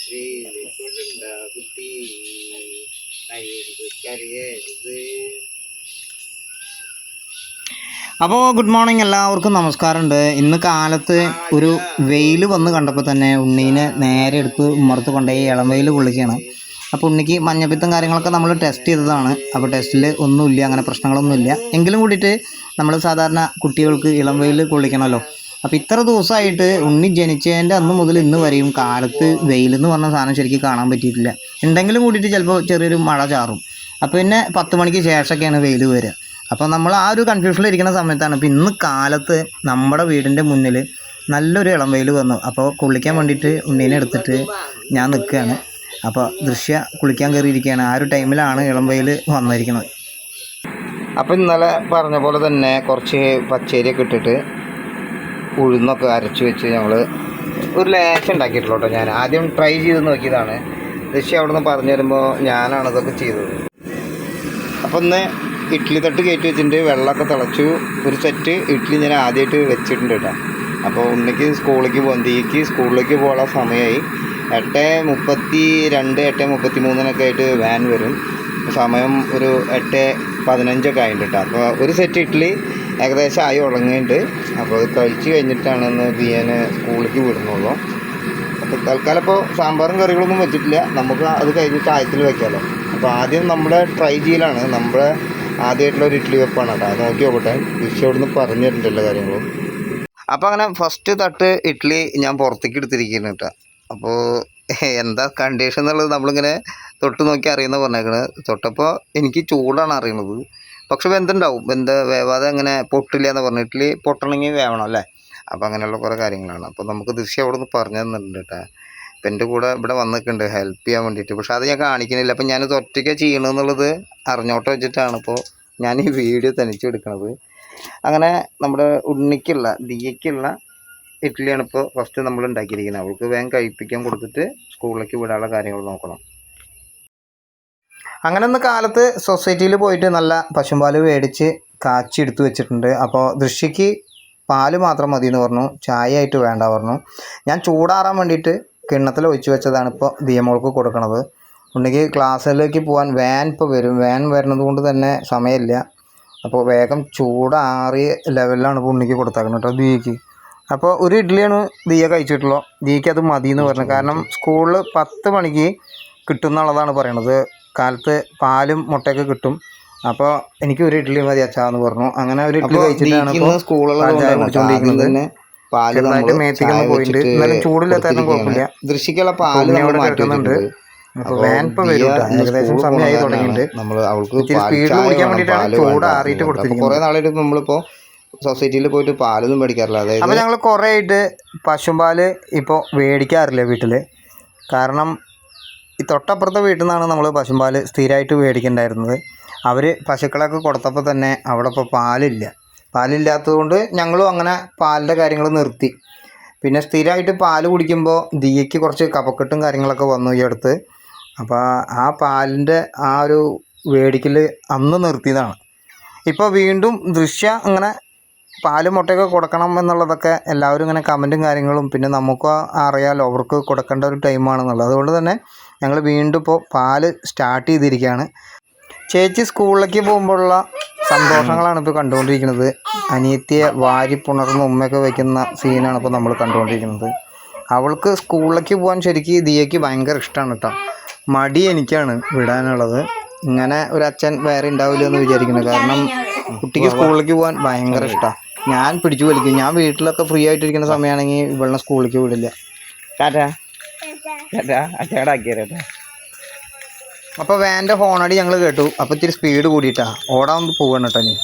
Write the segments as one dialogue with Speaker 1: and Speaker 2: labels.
Speaker 1: ശ്രീകുണ്ടാ കുട്ടി കരയരുത് അപ്പോൾ ഗുഡ് മോർണിംഗ് എല്ലാവർക്കും നമസ്കാരമുണ്ട്. ഇന്ന് കാലത്ത് ഒരു വെയിൽ വന്ന് കണ്ടപ്പോൾ തന്നെ ഉണ്ണീനെ നേരെ എടുത്ത് ഉമ്മർത്ത് കൊണ്ടുപോയി ഇളം വെയിൽ കൊള്ളിക്കുകയാണ്. അപ്പോൾ ഉണ്ണിക്ക് മഞ്ഞപ്പിത്തം കാര്യങ്ങളൊക്കെ നമ്മൾ ടെസ്റ്റ് ചെയ്തതാണ്. അപ്പോൾ ടെസ്റ്റിൽ ഒന്നുമില്ല അങ്ങനെ പ്രശ്നങ്ങളൊന്നുമില്ല. എങ്കിലും കൂടിയിട്ട് നമ്മൾ സാധാരണ കുട്ടികൾക്ക് ഇളം വെയിൽ കൊള്ളിക്കണമല്ലോ. അപ്പോൾ ഇത്ര ദിവസമായിട്ട് ഉണ്ണി ജനിച്ചതിന്റെ അന്ന് മുതൽ ഇന്ന് വരെയും കാലത്ത് വെയിലെന്ന് പറഞ്ഞ സാധനം ശരിക്കും കാണാൻ പറ്റിയിട്ടില്ല. ഉണ്ടെങ്കിലും കൂടിയിട്ട് ചിലപ്പോൾ ചെറിയൊരു മഴ ചാറും. അപ്പോൾ പിന്നെ പത്ത് മണിക്ക് ശേഷമൊക്കെയാണ് വെയിൽ വരിക. അപ്പോൾ നമ്മൾ ആ ഒരു കൺഫ്യൂഷനിൽ ഇരിക്കുന്ന സമയത്താണ് ഇപ്പോൾ ഇന്ന് കാലത്ത് നമ്മുടെ വീടിന്റെ മുന്നിൽ നല്ലൊരു ഇളം വെയിൽ വന്നു. അപ്പോൾ കുളിക്കാൻ വേണ്ടിയിട്ട് ഉണ്ണീനെ എടുത്തിട്ട് ഞാൻ നിൽക്കുകയാണ്. അപ്പോൾ ദൃശ്യ കുളിക്കാൻ കയറിയിരിക്കുകയാണ്. ആ ഒരു ടൈമിലാണ് ഇളം വെയിൽ വന്നിരിക്കുന്നത്. അപ്പോൾ ഇന്നലെ പറഞ്ഞ പോലെ തന്നെ കുറച്ച് പച്ചരിയൊക്കെ ഇട്ടിട്ട് ഉഴുന്നൊക്കെ അരച്ച് വെച്ച് ഞങ്ങൾ ഒരു ലേശം ഉണ്ടാക്കിയിട്ടുള്ളൂ കേട്ടോ ഞാൻ. ആദ്യം ട്രൈ ചെയ്ത് നോക്കിയതാണ്. ദശി അവിടെ നിന്ന് പറഞ്ഞു തരുമ്പോൾ ഞാനാണ് ഇതൊക്കെ ചെയ്തത്. അപ്പം ഇന്ന് ഇഡ്ഡലി തട്ട് കയറ്റി വെച്ചിട്ടുണ്ട്. വെള്ളമൊക്കെ തിളച്ചു. ഒരു സെറ്റ് ഇഡ്ഡലി ഞാൻ ആദ്യമായിട്ട് വെച്ചിട്ടുണ്ട് കേട്ടോ. അപ്പോൾ ഉണ്ണിക്ക് സ്കൂളിലേക്ക് തീക്ക് സ്കൂളിലേക്ക് പോകാൻ സമയമായി എട്ട് മുപ്പത്തി രണ്ട് എട്ട് മുപ്പത്തി മൂന്നിനൊക്കെ ആയിട്ട് വാൻ വരും. സമയം ഒരു എട്ട് പതിനഞ്ചൊക്കെ ആയിട്ടുണ്ട് കേട്ടോ. അപ്പോൾ ഒരു സെറ്റ് ഇഡ്ഡലി ഏകദേശം ആയി ഉടങ്ങിയിട്ടുണ്ട് അപ്പോൾ അത് കഴിച്ച് കഴിഞ്ഞിട്ടാണ് ഇന്ന് ബിയനെ സ്കൂളിലേക്ക് വിടുന്നുള്ളൂ. അപ്പോൾ തൽക്കാലം ഇപ്പോൾ സാമ്പാറും കറികളൊന്നും വെച്ചിട്ടില്ല. നമുക്ക് അത് കഴിഞ്ഞിട്ട് ആയത്തിൽ വെക്കാമല്ലോ അപ്പോൾ ആദ്യം നമ്മുടെ ട്രൈ ചെയ്യലാണ്. നമ്മുടെ ആദ്യമായിട്ടുള്ള ഒരു ഇഡ്ഡലി വെപ്പാണ് കേട്ടോ. അത് നോക്കി നോക്കട്ടെ. വിഷയം അവിടുന്ന് പറഞ്ഞു തരുന്നുണ്ട് എല്ലാ കാര്യങ്ങളും. അപ്പോൾ അങ്ങനെ ഫസ്റ്റ് തട്ട് ഇഡ്ഡലി ഞാൻ പുറത്തേക്ക് എടുത്തിരിക്കുന്നു കേട്ടോ. അപ്പോൾ എന്താ കണ്ടീഷൻ എന്നുള്ളത് നമ്മളിങ്ങനെ തൊട്ട് നോക്കി അറിയുന്ന പറഞ്ഞേക്കണത് തൊട്ടപ്പോൾ എനിക്ക് ചൂടാണ് അറിയണത്. പക്ഷെ വെന്തുണ്ടാവും. വെന്ത് വേവാതെ അങ്ങനെ പൊട്ടില്ല എന്ന് പറഞ്ഞു ഇഡ്ഡലി പൊട്ടണമെങ്കിൽ വേവണം അല്ലേ? അപ്പോൾ അങ്ങനെയുള്ള കുറേ കാര്യങ്ങളാണ്. അപ്പോൾ നമുക്ക് ദൃശ്യം അവിടെ നിന്ന് പറഞ്ഞു തന്നിട്ടുണ്ട് കേട്ടോ അപ്പം എന്റെ കൂടെ ഇവിടെ വന്നിട്ടുണ്ട്. ഹെൽപ്പ് ചെയ്യാൻ വേണ്ടിയിട്ട് പക്ഷെ അത് ഞാൻ കാണിക്കുന്നില്ല. അപ്പം ഞാനിത് ഒറ്റയ്ക്ക് ചെയ്യണമെന്നുള്ളത് അറിഞ്ഞോട്ട് വെച്ചിട്ടാണ് ഇപ്പോൾ ഞാൻ ഈ വീഡിയോ തനിച്ചെടുക്കണത്. അങ്ങനെ നമ്മുടെ ഉണ്ണിക്കുള്ള ദിയയ്ക്കുള്ള ഇഡ്ഡലിയാണ് ഇപ്പോൾ ഫസ്റ്റ് നമ്മൾ ഉണ്ടാക്കിയിരിക്കുന്നത്. അവൾക്ക് വേഗം കഴിപ്പിക്കാൻ കൊടുത്തിട്ട് സ്കൂളിലേക്ക് വിടാനുള്ള കാര്യങ്ങൾ നോക്കണം. അങ്ങനെ ഒന്ന് കാലത്ത് സൊസൈറ്റിയിൽ പോയിട്ട് നല്ല പശുമ്പാൽ മേടിച്ച് കാച്ചി എടുത്തു വെച്ചിട്ടുണ്ട്. അപ്പോൾ ദൃശ്യക്ക് പാൽ മാത്രം മതി എന്ന് പറഞ്ഞു. ചായ ആയിട്ട് വേണ്ട പറഞ്ഞു. ഞാൻ ചൂടാറാൻ വേണ്ടിയിട്ട് കിണ്ണത്തിൽ ഒഴിച്ചു വെച്ചതാണ് ഇപ്പോൾ ദിയമോൾക്ക് കൊടുക്കണത്. ഉണ്ടെങ്കിൽ ക്ലാസ്സിലേക്ക് പോകാൻ വാൻ ഇപ്പോൾ വരും. വാൻ വരുന്നത് കൊണ്ട് തന്നെ സമയമില്ല. അപ്പോൾ വേഗം ചൂടാറിയ ലെവലിലാണ് ഇപ്പോൾ ഉണ്ണിക്ക് കൊടുത്തേക്കുന്നത് കേട്ടോ ദിയക്ക്. അപ്പോൾ ഒരു ഇഡ്ഡലിയാണ് ദിയ കഴിച്ചിട്ടുള്ളൂ ദിയക്ക് അത് മതി എന്ന് പറഞ്ഞു. കാരണം സ്കൂളിൽ പത്ത് മണിക്ക് കിട്ടും എന്നുള്ളതാണ് പറയണത്. കാലത്ത് പാലും മുട്ടയൊക്കെ കിട്ടും. അപ്പോൾ എനിക്ക് ഒരു ഇഡ്ഡലി മതി അച്ഛാന്ന് പറഞ്ഞു. അങ്ങനെ ഒരു ഇഡ്ഡലി കഴിച്ചിട്ടാണ് കുടിച്ചുകൊണ്ടിരിക്കുന്നത് ചെറുതായിട്ട് മേത്തേക്കൊന്ന് പോയിട്ടുണ്ട് എന്നാലും ചൂടില്ലാത്ത കാരണം കുഴപ്പമില്ല.
Speaker 2: ദൃശ്യക്കുള്ള
Speaker 1: ഉണ്ണി അവിടെ കിടക്കുന്നുണ്ട്. അപ്പോൾ വാൻ ഇപ്പോൾ വരും ഏകദേശം സമയമായി തുടങ്ങിയിട്ടുണ്ട്.
Speaker 2: നമ്മൾ അവൾക്ക് പാൽ
Speaker 1: കൊടുത്തിരിക്കുന്നത്.
Speaker 2: നാളായിട്ട് നമ്മളിപ്പോൾ സൊസൈറ്റിയിൽ പോയിട്ട് പാലൊന്നും മേടിക്കാറില്ല. അതായത്
Speaker 1: അപ്പോൾ ഞങ്ങൾ കുറേ ആയിട്ട് പശുമ്പാൽ ഇപ്പോൾ മേടിക്കാറില്ല വീട്ടിൽ കാരണം ഈ തൊട്ടപ്പുറത്തെ വീട്ടിൽ നിന്നാണ് നമ്മൾ പശുമ്പാൽ സ്ഥിരമായിട്ട് മേടിക്കണ്ടായിരുന്നത്. അവർ പശുക്കളൊക്കെ കൊടുത്തപ്പോൾ തന്നെ അവിടെ ഇപ്പോൾ പാലില്ല. പാലില്ലാത്തതുകൊണ്ട് ഞങ്ങളും അങ്ങനെ പാലിന്റെ കാര്യങ്ങൾ നിർത്തി. പിന്നെ സ്ഥിരമായിട്ട് പാൽ കുടിക്കുമ്പോൾ ദിയയ്ക്ക് കുറച്ച് കപക്കെട്ടും കാര്യങ്ങളൊക്കെ വന്നു ഈ അടുത്ത്. അപ്പോൾ ആ പാലിന്റെ ആ ഒരു മേടിക്കൽ അന്ന് നിർത്തിയതാണ്. ഇപ്പോൾ വീണ്ടും ദൃശ്യ അങ്ങനെ പാൽ മുട്ടയൊക്കെ കൊടുക്കണം എന്നുള്ളതൊക്കെ എല്ലാവരും ഇങ്ങനെ കമന്റും കാര്യങ്ങളും പിന്നെ നമുക്ക് അറിയാലോ അവർക്ക് കൊടുക്കേണ്ട ഒരു ടൈമാണെന്നുള്ളത് അതുകൊണ്ട് തന്നെ ഞങ്ങൾ വീണ്ടും ഇപ്പോൾ പാൽ സ്റ്റാർട്ട് ചെയ്തിരിക്കുകയാണ് ചേച്ചി സ്കൂളിലേക്ക് പോകുമ്പോഴുള്ള സന്തോഷങ്ങളാണ് ഇപ്പോൾ കണ്ടുകൊണ്ടിരിക്കുന്നത്. അനിയത്തിയെ വാരി പുണർന്ന് ഉമ്മയൊക്കെ വയ്ക്കുന്ന സീനാണ് ഇപ്പോൾ നമ്മൾ കണ്ടുകൊണ്ടിരിക്കുന്നത്. അവൾക്ക് സ്കൂളിലേക്ക് പോകാൻ ശരിക്കും ദിയയ്ക്ക് ഭയങ്കര ഇഷ്ടമാണ് കേട്ടോ. മടി എനിക്കാണ് വിടാനുള്ളത്. ഇങ്ങനെ ഒരു അച്ഛൻ വേറെ ഉണ്ടാവില്ല എന്ന് വിചാരിക്കുന്നു. കാരണം കുട്ടിക്ക് സ്കൂളിലേക്ക് പോകാൻ ഭയങ്കര ഇഷ്ടമാണ് ഞാൻ പിടിച്ചു വലിക്കും. ഞാൻ വീട്ടിലൊക്കെ ഫ്രീ ആയിട്ടിരിക്കുന്ന സമയമാണെങ്കിൽ ഇവളെ സ്കൂളിലേക്ക് വിടില്ല.
Speaker 2: ടാറ്റാ. അച്ചേടാക്കിയാ
Speaker 1: അപ്പോൾ വാന്റെ ഹോണടി ഞങ്ങൾ കേട്ടു. അപ്പോൾ ഇത്തിരി സ്പീഡ് കൂടിയിട്ടാ. ഓടാൻ പോവുകയാണ് കേട്ടോ ഇനി.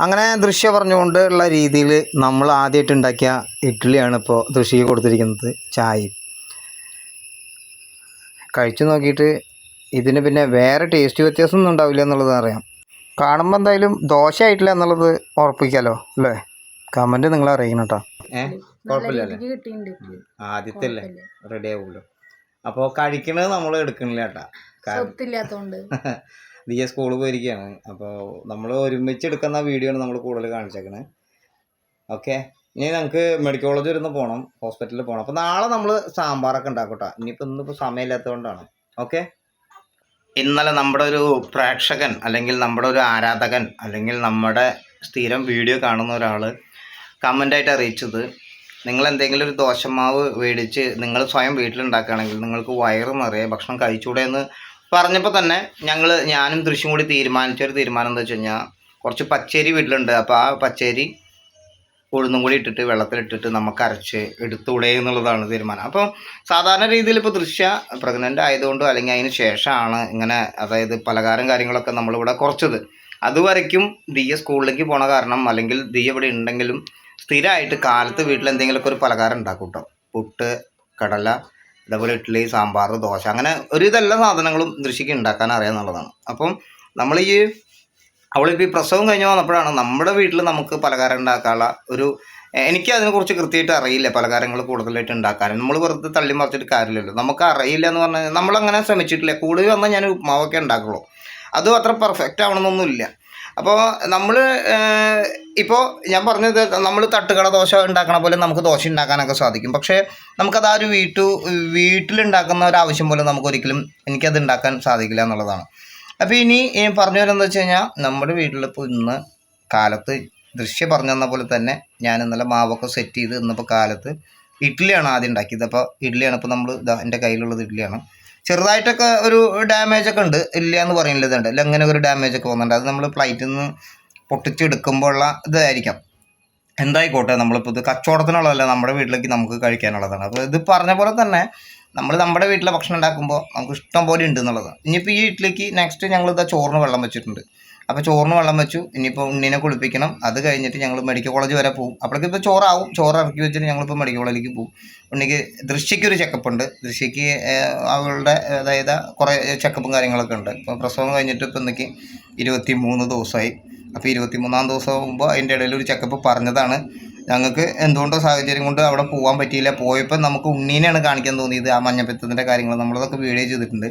Speaker 1: അങ്ങനെ ദൃശ്യ പറഞ്ഞുകൊണ്ട് ഉള്ള രീതിയിൽ നമ്മൾ ആദ്യമായിട്ട് ഉണ്ടാക്കിയ ഇഡ്ഡലിയാണ് ഇപ്പോൾ ദൃശ്യക്ക് കൊടുത്തിരിക്കുന്നത് ചായയും. കഴിച്ചു നോക്കിയിട്ട് ഇതിന് പിന്നെ വേറെ ടേസ്റ്റ് വ്യത്യാസമൊന്നും ഉണ്ടാവില്ല എന്നുള്ളത് അറിയാം. കാണുമ്പോൾ എന്തായാലും ദോശ ആയിട്ടില്ല എന്നുള്ളത് ഉറപ്പിക്കാലോ അല്ലേ? കമന്റ് നിങ്ങൾ അറിയിക്കണം കേട്ടോ.
Speaker 2: ഏഹ് ആദ്യത്തെ അല്ലേ? റെഡി ആവുമല്ലോ. അപ്പോൾ കഴിക്കണത് നമ്മൾ എടുക്കണില്ല കേട്ടാ.
Speaker 3: സ്വത്തില്ലാത്തോണ്ട്.
Speaker 2: ദിയ സ്കൂളിൽ പോയിരിക്കുകയാണ് അപ്പോൾ നമ്മൾ ഒരുമിച്ച് എടുക്കുന്ന വീഡിയോ ആണ് നമ്മൾ കൂടുതൽ കാണിച്ചേക്കണേ. ഓക്കെ
Speaker 1: ഇനി നമുക്ക് മെഡിക്കൽ കോളേജ് വരുന്ന പോകണം ഹോസ്പിറ്റലിൽ പോകണം അപ്പോൾ നാളെ നമ്മൾ സാമ്പാറൊക്കെ ഉണ്ടാക്കട്ടെ. ഇനിയിപ്പോൾ ഇന്നിപ്പോൾ സമയമില്ലാത്തതുകൊണ്ടാണ് ഓക്കെ ഇന്നലെ നമ്മുടെ ഒരു പ്രേക്ഷകൻ അല്ലെങ്കിൽ നമ്മുടെ ഒരു ആരാധകൻ അല്ലെങ്കിൽ നമ്മുടെ സ്ഥിരം വീഡിയോ കാണുന്ന ഒരാൾ കമന്റായിട്ട് അറിയിച്ചത് നിങ്ങൾ എന്തെങ്കിലും ഒരു ദോശമാവ് മേടിച്ച് നിങ്ങൾ സ്വയം വീട്ടിലുണ്ടാക്കുകയാണെങ്കിൽ നിങ്ങൾക്ക് വയറ് നിറയെ ഭക്ഷണം കഴിച്ചൂടെ എന്ന് പറഞ്ഞപ്പോൾ തന്നെ ഞങ്ങൾ ഞാനും ദൃശ്യം കൂടി തീരുമാനിച്ച ഒരു തീരുമാനം എന്താ വെച്ച് കഴിഞ്ഞാൽ കുറച്ച് പച്ചരി വീട്ടിലുണ്ട്. അപ്പോൾ ആ പച്ചരി ഉഴുന്നും കൂടി ഇട്ടിട്ട് വെള്ളത്തിലിട്ടിട്ട് നമുക്ക് അരച്ച് എടുത്തൂടെ എന്നുള്ളതാണ് തീരുമാനം. അപ്പോൾ സാധാരണ രീതിയിൽ ഇപ്പോൾ ദൃശ്യ പ്രഗ്നന്റ് ആയതുകൊണ്ടോ അല്ലെങ്കിൽ അതിന് ശേഷമാണ് ഇങ്ങനെ അതായത് പലകാരം കാര്യങ്ങളൊക്കെ നമ്മളിവിടെ കുറച്ചത്. അതുവരയ്ക്കും ദിയ സ്കൂളിലേക്ക് പോണ കാരണം അല്ലെങ്കിൽ ദിയ ഇവിടെ ഉണ്ടെങ്കിലും സ്ഥിരമായിട്ട് കാലത്ത് വീട്ടിൽ എന്തെങ്കിലുമൊക്കെ ഒരു പലഹാരം ഉണ്ടാക്കും കേട്ടോ. പുട്ട് കടല ഇതേപോലെ ഇഡ്ഡലി സാമ്പാർ ദോശ അങ്ങനെ ഒരു ഇതെല്ലാ സാധനങ്ങളും കൃഷിക്ക് ഉണ്ടാക്കാൻ അറിയാമെന്നുള്ളതാണ് അപ്പം നമ്മൾ ഈ അവളിപ്പോൾ ഈ പ്രസവം കഴിഞ്ഞ് വന്നപ്പോഴാണ് നമ്മുടെ വീട്ടിൽ നമുക്ക് പലഹാരം ഉണ്ടാക്കാനുള്ള ഒരു എനിക്ക് അതിനെക്കുറിച്ച് കൃത്യമായിട്ട് അറിയില്ല പലഹാരങ്ങൾ കൂടുതലായിട്ട് ഉണ്ടാക്കാൻ. നമ്മൾ വെറുതെ തള്ളി മറിച്ചിട്ട് കാര്യമില്ലല്ലോ. നമുക്ക് അറിയില്ല എന്ന് പറഞ്ഞാൽ നമ്മളങ്ങനെ ശ്രമിച്ചിട്ടില്ല. കൂടുതൽ വന്നാൽ ഞാൻ ഉപ്മാവൊക്കെ ഉണ്ടാക്കുള്ളൂ. അതും അത്ര പെർഫെക്റ്റ് ആവണമെന്നൊന്നുമില്ല. അപ്പോൾ നമ്മൾ ഇപ്പോൾ ഞാൻ പറഞ്ഞത് നമ്മൾ തട്ടുകട ദോശ ഉണ്ടാക്കണ പോലെ നമുക്ക് ദോശ ഉണ്ടാക്കാനൊക്കെ സാധിക്കും. പക്ഷേ നമുക്കത് ആ ഒരു വീട്ടു വീട്ടിലുണ്ടാക്കുന്ന ഒരു ആവശ്യം പോലെ നമുക്ക് ഒരിക്കലും എനിക്കത് ഉണ്ടാക്കാൻ സാധിക്കില്ല എന്നുള്ളതാണ്. അപ്പോൾ ഇനി പറഞ്ഞു വരുന്നത് വെച്ച് കഴിഞ്ഞാൽ നമ്മുടെ വീട്ടിലിപ്പോൾ ഇന്ന് കാലത്ത് ദൃശ്യം പറഞ്ഞു തന്ന പോലെ തന്നെ ഞാൻ ഇന്നലെ മാവൊക്കെ സെറ്റ് ചെയ്ത് ഇന്നിപ്പോൾ കാലത്ത് ഇഡ്ഡലിയാണ് ആദ്യം ഉണ്ടാക്കിയത്. അപ്പോൾ ഇഡ്ഡലിയാണ് ഇപ്പോൾ നമ്മൾ ഇതാ എന്റെ കയ്യിലുള്ളത് ഇഡ്ഡലിയാണ്. ചെറുതായിട്ടൊക്കെ ഒരു ഡാമേജ് ഒക്കെ ഉണ്ട്. ഇല്ല എന്ന് പറയുന്നതുണ്ട് അല്ല അങ്ങനെ ഒരു ഡാമേജ് ഒക്കെ വന്നിട്ടുണ്ട്. അത് നമ്മൾ ഫ്ലൈറ്റിൽ നിന്ന് പൊട്ടിച്ചെടുക്കുമ്പോഴുള്ള ഇതായിരിക്കാം. എന്തായിക്കോട്ടെ നമ്മളിപ്പോൾ ഇത് കച്ചവടത്തിനുള്ളതല്ല നമ്മുടെ വീട്ടിലേക്ക് നമുക്ക് കഴിക്കാനുള്ളതാണ്. അപ്പോൾ ഇത് പറഞ്ഞ പോലെ തന്നെ നമ്മൾ നമ്മുടെ വീട്ടിലെ ഭക്ഷണം ഉണ്ടാക്കുമ്പോൾ നമുക്ക് ഇഷ്ടം പോലെ ഉണ്ട് എന്നുള്ളതാണ്. ഇനിയിപ്പോൾ ഈ വീട്ടിലേക്ക് നെക്സ്റ്റ് ഞങ്ങൾ ഇതാ ചോറിന് വെള്ളം വെച്ചിട്ടുണ്ട്. അപ്പോൾ ചോറിന് വെള്ളം വെച്ചു. ഇനിയിപ്പോൾ ഉണ്ണിനെ കുളിപ്പിക്കണം. അത് കഴിഞ്ഞിട്ട് ഞങ്ങൾ മെഡിക്കൽ കോളേജ് വരെ പോകും അപ്പോഴേക്കും ഇപ്പോൾ ചോറാവും. ചോറ് ഇറക്കി വെച്ചിട്ട് ഞങ്ങളിപ്പോൾ മെഡിക്കൽ കോളേജിലേക്ക് പോകും ഉണ്ണിക്ക് ദൃശ്യയ്ക്ക് ഒരു ചെക്കപ്പ് ഉണ്ട്. ദൃശ്യയ്ക്ക് അവളുടെ അതായത് കുറേ ചെക്കപ്പും കാര്യങ്ങളൊക്കെ ഉണ്ട്. ഇപ്പോൾ പ്രസവം കഴിഞ്ഞിട്ട് ഇപ്പോൾ ഇന്നേക്ക് ഇരുപത്തി മൂന്ന് ദിവസമായി അപ്പോൾ ഇരുപത്തി മൂന്നാം ദിവസം ആകുമ്പോൾ അതിന്റെ ഇടയിൽ ഒരു ചെക്കപ്പ് പറഞ്ഞതാണ്. ഞങ്ങൾക്ക് എന്തുകൊണ്ടോ സാഹചര്യം കൊണ്ട് അവിടെ പോകാൻ പറ്റിയില്ല. പോയപ്പോൾ നമുക്ക് ഉണ്ണീനെയാണ് കാണിക്കാൻ തോന്നിയത് ആ മഞ്ഞപ്പിത്തത്തിന്റെ കാര്യങ്ങൾ. നമ്മളതൊക്കെ വീഡിയോ ചെയ്തിട്ടുണ്ട്.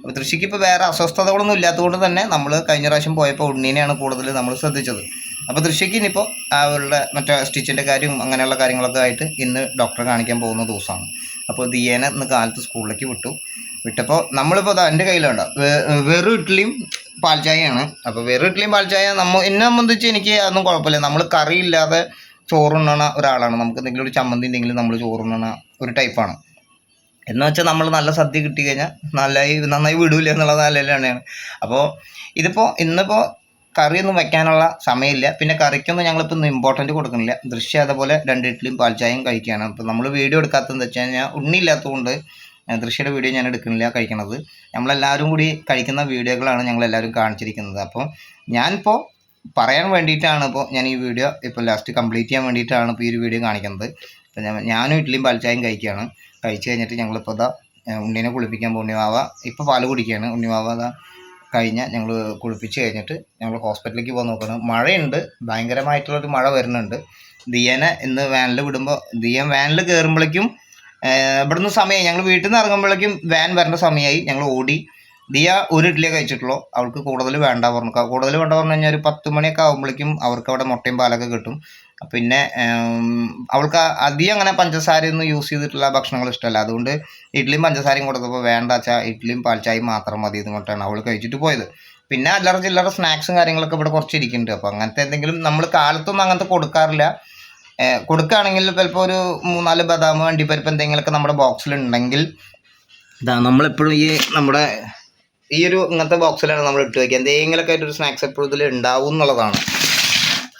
Speaker 1: അപ്പോൾ തൃശ്ശിക്ക് ഇപ്പോൾ വേറെ അസ്വസ്ഥതകളൊന്നും ഇല്ലാത്തതുകൊണ്ട് തന്നെ നമ്മൾ കഴിഞ്ഞ പ്രാവശ്യം പോയപ്പോൾ ഉണ്ണീനെയാണ് കൂടുതൽ നമ്മൾ ശ്രദ്ധിച്ചത്. അപ്പോൾ തൃശ്ശിക്ക് ഇനിയിപ്പോൾ അവരുടെ മറ്റേ സ്റ്റിച്ചിന്റെ കാര്യം അങ്ങനെയുള്ള കാര്യങ്ങളൊക്കെ ആയിട്ട് ഇന്ന് ഡോക്ടറെ കാണിക്കാൻ പോകുന്ന ദിവസമാണ്. അപ്പോൾ ദിയേനെ ഇന്ന് കാലത്ത് സ്കൂളിലേക്ക് വിട്ടു. വിട്ടപ്പോൾ നമ്മളിപ്പോൾ എന്റെ കയ്യിലുണ്ട് വെറും ഇഡ്ഡലിയും പാൽച്ചായയാണ് അപ്പോൾ വെറും ഇഡ്ഡലിയും പാൽച്ചായ നമ്മൾ എന്നെ സംബന്ധിച്ച് എനിക്ക് അതൊന്നും കുഴപ്പമില്ല. നമ്മൾ കറിയില്ലാതെ ചോറുണ്ണണ ഒരാളാണ്. നമുക്ക് എന്തെങ്കിലും ഒരു ചമ്മന്തി ഉണ്ടെങ്കിലും നമ്മൾ ചോറുണ്ണണ ഒരു ടൈപ്പാണ് എന്ന് വെച്ചാൽ നമ്മൾ നല്ല സദ്യ കിട്ടി കഴിഞ്ഞാൽ നല്ലായി നന്നായി വിടൂല എന്നുള്ള നിലയിലാണ് അപ്പോൾ ഇതിപ്പോൾ ഇന്നിപ്പോൾ കറിയൊന്നും വെക്കാനുള്ള സമയമില്ല. പിന്നെ കറിക്കൊന്നും ഞങ്ങളിപ്പോൾ ഇന്ന് ഇമ്പോർട്ടന്റ് കൊടുക്കുന്നില്ല ദൃശ്യം അതേപോലെ രണ്ട് ഇഡ്ഡലിയും പാൽച്ചായയും കഴിക്കുകയാണ് അപ്പോൾ നമ്മൾ വീഡിയോ എടുക്കാത്തതെന്ന് വെച്ച് കഴിഞ്ഞാൽ ഉണ്ണിയില്ലാത്തതുകൊണ്ട് ദൃശ്യയുടെ വീഡിയോ ഞാൻ എടുക്കുന്നില്ല കഴിക്കണത്. നമ്മളെല്ലാവരും കൂടി കഴിക്കുന്ന വീഡിയോകളാണ് ഞങ്ങളെല്ലാവരും കാണിച്ചിരിക്കുന്നത്. അപ്പോൾ ഞാനിപ്പോൾ പറയാൻ വേണ്ടിയിട്ടാണ് ഇപ്പോൾ ഞാൻ ഈ വീഡിയോ ഇപ്പോൾ ലാസ്റ്റ് കംപ്ലീറ്റ് ചെയ്യാൻ വേണ്ടിയിട്ടാണ് ഇപ്പോൾ ഈ ഒരു വീഡിയോ കാണിക്കുന്നത്. അപ്പോൾ ഞാൻ ഞാനും ഇഡ്ഡലിയും പാൽച്ചായും കഴിക്കുകയാണ്. കഴിച്ച് കഴിഞ്ഞിട്ട് ഞങ്ങളിപ്പോൾ ഏഹ് ഉണ്ണീനെ കുളിപ്പിക്കാൻ പോകും ഉണ്ണിവാവ ഇപ്പോൾ പാൽ കുടിക്കുകയാണ്. ഉണ്ണിവാവ അതാ കഴിഞ്ഞ ഞങ്ങൾ കുളിപ്പിച്ച് കഴിഞ്ഞിട്ട് ഞങ്ങൾ ഹോസ്പിറ്റലിലേക്ക് പോകാൻ നോക്കണം മഴയുണ്ട്. ഭയങ്കരമായിട്ടുള്ളൊരു മഴ വരുന്നുണ്ട്. ദിയനെ ഇന്ന് വാനിൽ വിടുമ്പോൾ ദിയൻ വാനിൽ കയറുമ്പോഴേക്കും ഇവിടുന്ന് സമയമായി ഞങ്ങൾ വീട്ടിൽ നിന്ന് ഇറങ്ങുമ്പോഴേക്കും വാൻ വരേണ്ട സമയമായി ഞങ്ങൾ ഓടി ദിയ ഒരു ഇഡ്ഡലിയെ കഴിച്ചിട്ടുള്ളൂ. അവൾക്ക് കൂടുതൽ വേണ്ട പറഞ്ഞു. കൂടുതൽ വേണ്ട പറഞ്ഞു കഴിഞ്ഞാൽ ഒരു പത്ത് മണിയൊക്കെ ആകുമ്പോഴേക്കും അവർക്ക് അവിടെ മുട്ടയും പാലൊക്കെ കിട്ടും. പിന്നെ അവൾക്ക് അധികം അങ്ങനെ പഞ്ചസാരയൊന്നും യൂസ് ചെയ്തിട്ടുള്ള ഭക്ഷണങ്ങൾ ഇഷ്ടമല്ല. അതുകൊണ്ട് ഇഡ്ഡലിയും പഞ്ചസാരയും കൊടുത്തപ്പോൾ വേണ്ട വെച്ചാൽ ഇഡ്ഡലിയും പാൽച്ചായയും മാത്രം മതി എന്ന് അവൾ കഴിച്ചിട്ട് പോയത്. പിന്നെ അല്ലറ ചില്ലറ സ്നാക്സും കാര്യങ്ങളൊക്കെ ഇവിടെ കുറച്ച് ഇരിക്കുന്നുണ്ട്. അപ്പോൾ അങ്ങനത്തെ എന്തെങ്കിലും നമ്മൾ കാലത്തൊന്നും അങ്ങനത്തെ കൊടുക്കാറില്ല. കൊടുക്കുകയാണെങ്കിൽ ചിലപ്പോൾ ഒരു മൂന്നാൽ ബദാം വണ്ടിപ്പരിപ്പ് എന്തെങ്കിലുമൊക്കെ നമ്മുടെ ബോക്സിലുണ്ടെങ്കിൽ ഇതാ നമ്മളെപ്പോഴും ഈ നമ്മുടെ ഈ ഒരു ഇങ്ങനത്തെ ബോക്സിലാണ് നമ്മൾ ഇട്ട് വയ്ക്കുക എന്തെങ്കിലുമൊക്കെ ആയിട്ട് ഒരു സ്നാക്സ് എപ്പോഴും ഇതിൽ ഉണ്ടാവും എന്നുള്ളതാണ്.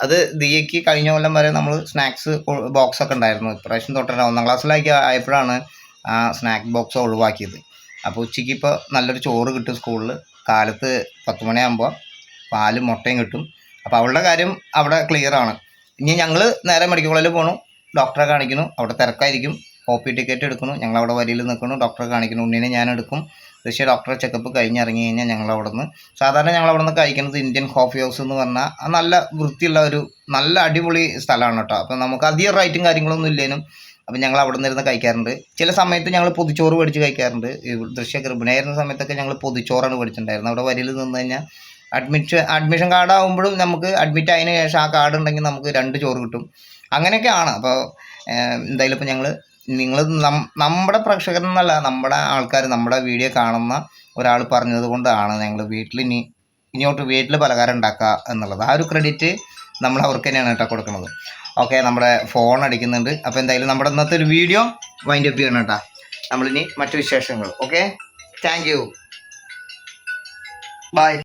Speaker 1: അത് ദിയയ്ക്ക് കഴിഞ്ഞ കൊല്ലം വരെ നമ്മൾ സ്നാക്സ് ബോക്സ് ഒക്കെ ഉണ്ടായിരുന്നു. ഇപ്രാവശ്യം തൊട്ടേ ഒന്നാം ക്ലാസ്സിലേക്ക് ആയപ്പോഴാണ് ആ സ്നാക്ക് ബോക്സ് ഒഴിവാക്കിയത്. അപ്പോൾ ഉച്ചയ്ക്ക് ഇപ്പോൾ നല്ലൊരു ചോറ് കിട്ടും സ്കൂളിൽ കാലത്ത് പത്ത് മണിയാകുമ്പോൾ പാലും മുട്ടയും കിട്ടും. അപ്പോൾ അവളുടെ കാര്യം അവിടെ ക്ലിയർ ആണ്. ഇനി ഞങ്ങൾ നേരെ മെഡിക്കൽ കോളേജിൽ പോകണു ഡോക്ടറെ കാണിക്കുന്നു. അവിടെ തിരക്കായിരിക്കും. ഒ പി ടിക്കറ്റ് എടുക്കുന്നു. ഞങ്ങൾ അവിടെ വരിയിൽ നിൽക്കുന്നു. ഡോക്ടറെ കാണിക്കുന്നു. ഉണ്ണിനെ ഞാൻ എടുക്കും. പക്ഷേ ഡോക്ടറെ ചെക്കപ്പ് കഴിഞ്ഞിറങ്ങി കഴിഞ്ഞാൽ ഞങ്ങൾ അവിടെ നിന്ന് സാധാരണ ഞങ്ങൾ അവിടെ നിന്ന് കഴിക്കുന്നത് ഇന്ത്യൻ കോഫി ഹൗസ് എന്ന് പറഞ്ഞാൽ നല്ല വൃത്തിയുള്ള ഒരു നല്ല അടിപൊളി സ്ഥലമാണ് കേട്ടോ. അപ്പോൾ നമുക്ക് അധികം റൈറ്റും കാര്യങ്ങളൊന്നും ഇല്ലേനും. അപ്പം ഞങ്ങൾ അവിടെ നിന്ന് ഇരുന്ന് കഴിക്കാറുണ്ട്. ചില സമയത്ത് ഞങ്ങൾ പൊതിച്ചോറ് മേടിച്ച് കഴിക്കാറുണ്ട്. ദൃശ്യ ഗർഭിണിയായിരുന്ന സമയത്തൊക്കെ ഞങ്ങൾ പൊതിച്ചോറാണ് മേടിച്ചിട്ടുണ്ടായിരുന്നത്. അവിടെ വരിയിൽ നിന്ന് കഴിഞ്ഞാൽ അഡ്മിഷൻ അഡ്മിഷൻ കാർഡ് ആകുമ്പോഴും നമുക്ക് അഡ്മിറ്റ് ആയതിനു ശേഷം ആ കാർഡ് ഉണ്ടെങ്കിൽ നമുക്ക് രണ്ട് ചോറ് കിട്ടും. അങ്ങനെയൊക്കെയാണ്. അപ്പോൾ എന്തായാലും ഇപ്പോൾ ഞങ്ങൾ നിങ്ങൾ നമ്മുടെ പ്രേക്ഷകർ എന്നല്ല നമ്മുടെ ആൾക്കാർ നമ്മുടെ വീഡിയോ കാണുന്ന ഒരാൾ പറഞ്ഞത് കൊണ്ടാണ് ഞങ്ങൾ വീട്ടിൽ ഇനി ഇനിയോട്ട് വീട്ടിൽ പലഹാരം ഉണ്ടാക്കുക എന്നുള്ളത്. ആ ഒരു ക്രെഡിറ്റ് നമ്മൾ അവർക്ക് തന്നെയാണ് കേട്ടോ കൊടുക്കുന്നത്. ഓക്കെ നമ്മുടെ ഫോൺ അടിക്കുന്നുണ്ട്. അപ്പോൾ എന്തായാലും നമ്മുടെ ഇന്നത്തെ ഒരു വീഡിയോ വൈൻഡ് അപ്പ് ചെയ്യണം കേട്ടോ. നമ്മളിനി മറ്റു വിശേഷങ്ങൾ. ഓക്കെ? Thank you by